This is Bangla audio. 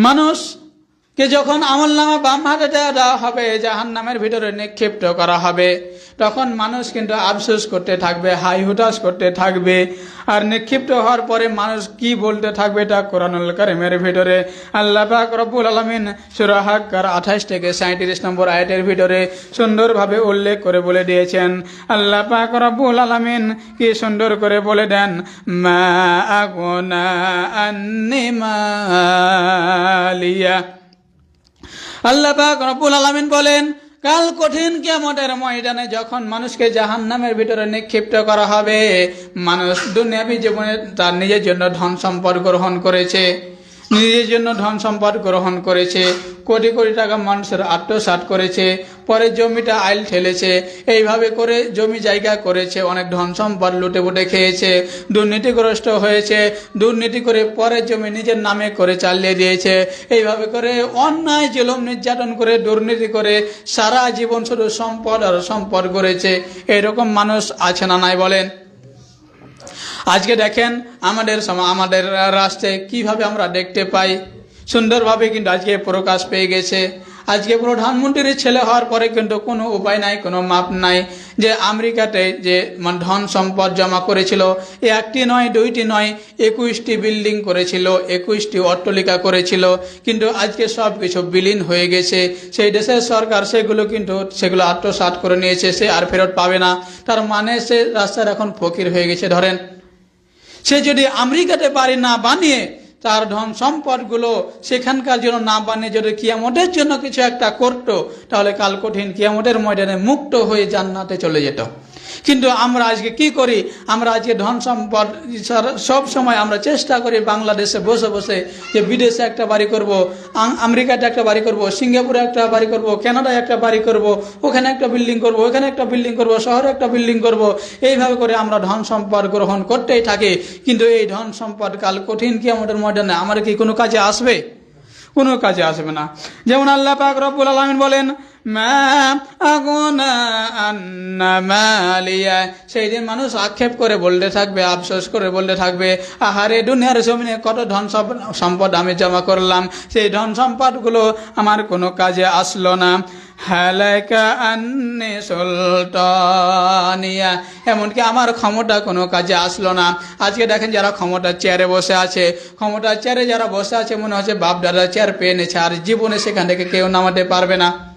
manos মানুষকে যখন আমল নামা বাম হাতে দেওয়া হবে জাহান নামের ভিতরে নিক্ষিপ্ত করা হবে। তখন মানুষ কিন্তু আফসোস করতে থাকবে, হাই হুতাশ করতে থাকবে। আর নিক্ষিপ্ত হওয়ার পরে মানুষ কি বলতে থাকবে তা কোরআনুল কারিমের ভিতরে। আল্লাহ পাক রব্বুল আলমিন সুরাহাক্কার আঠাশ থেকে সাঁত্রিশ নম্বর আয়াতের ভিতরে সুন্দরভাবে উল্লেখ করে বলে দিয়েছেন। আল্লাহ পাক রব্বুল আলমিন কি সুন্দর করে বলে দেন, মা আগুনা আন্নি মালিয়া। আল্লাহ পাক রব্বুল আলামিন বলেন, কাল কঠিন কেমতের ময়দানে যখন মানুষকে জাহান নামের ভিতরে নিক্ষিপ্ত করা হবে, মানুষ দুনিয়াবি জীবনে তার নিজের জন্য ধন সম্পদ গ্রহণ করেছে। নিজের জন্য ধন সম্পদ গ্রহণ করেছে, কোটি কোটি টাকা মানুষের আত্মসাৎ করেছে, পরে জমিটা আইল ঠেলেছে, এইভাবে করে জমি জায়গা করেছে, অনেক ধন সম্পদ লুটে বুটে খেয়েছে, দুর্নীতিগ্রস্ত হয়েছে, দুর্নীতি করে পরের জমি নিজের নামে করে চালিয়ে দিয়েছে, এইভাবে করে অন্যায়, জুলুম, নির্যাতন করে দুর্নীতি করে সারা জীবন শুধু সম্পদ আর সম্পদ করেছে এরকম মানুষ আছে না নাই বলেন? আজকে দেখেন আমাদের আমাদের রাষ্ট্রে কীভাবে আমরা দেখতে পাই। সুন্দরভাবে কিন্তু আজকে প্রকাশ পেয়ে গেছে। আজকে প্রধানমন্ত্রীর ছেলে হওয়ার পরে কিন্তু কোনো উপায় নাই, কোনো মাপ নাই যে আমেরিকাতে যে ধন সম্পদ জমা করেছিল একটি নয়, দুইটি নয়, একুশটি বিল্ডিং করেছিল, একুশটি অট্টলিকা করেছিল, কিন্তু আজকে সব কিছু বিলীন হয়ে গেছে। সেই দেশের সরকার সেগুলো কিন্তু সেগুলো আত্মসাৎ করে নিয়েছে, সে আর ফেরত পাবে না। তার মানে সে রাস্তার এখন ফকির হয়ে গেছে, ধরেন। সে যদি আমেরিকাতে বাড়ি না বানিয়ে তার ধন সম্পদগুলো সেখানকার জন্য না বানিয়ে যদি কিয়ামতের জন্য কিছু একটা করতো, তাহলে কাল কঠিন কিয়ামতের ময়দানে মুক্ত হয়ে জান্নাতে চলে যেত। কিন্তু আমরা আজকে কি করি? আমরা আজকে ধন সম্পদ সব সময় আমরা চেষ্টা করি বাংলাদেশে বসে বসে যে বিদেশে একটা বাড়ি করব আমেরিকাতে একটা বাড়ি করব, সিঙ্গাপুরে একটা বাড়ি করব, কানাডায় একটা বাড়ি করব, ওখানে একটা বিল্ডিং করব, ওখানে একটা বিল্ডিং করব, শহরে একটা বিল্ডিং করব, এইভাবে করে আমরা ধন সম্পদ গ্রহণ করতেই থাকি। কিন্তু এই ধন সম্পদ কাল কঠিন কি আমাদের ময়দানে আমার কি কোনো কাজে আসবে? কোনো কাজে আসবে না। যেমন আল্লাহ পাক রব্বুল আলমিন বলেন মা আগুনা আন্না সেই দিন মানুষ আক্ষেপ করে বলতে থাকবে, আফসোস করে বলতে থাকবে, আহারে দুনিয়ার জমিনে কত ধন সম- সম্পদ আমি জমা করলাম, সেই ধন সম্পদগুলো আমার কোনো কাজে আসলো না। হালাকা আন্নে সুলতানিয়া। এমনকি আমার ক্ষমতা কোনো কাজে আসলো না। আজকে দেখেন যারা ক্ষমতার চেয়ারে বসে আছে। ক্ষমতার চেয়ারে যারা বসে আছে, মনে হচ্ছে বাপ দাদা চেয়ার পেয়ে নিয়েছে আর জীবনে সেখান থেকে কেউ নামাতে পারবে না।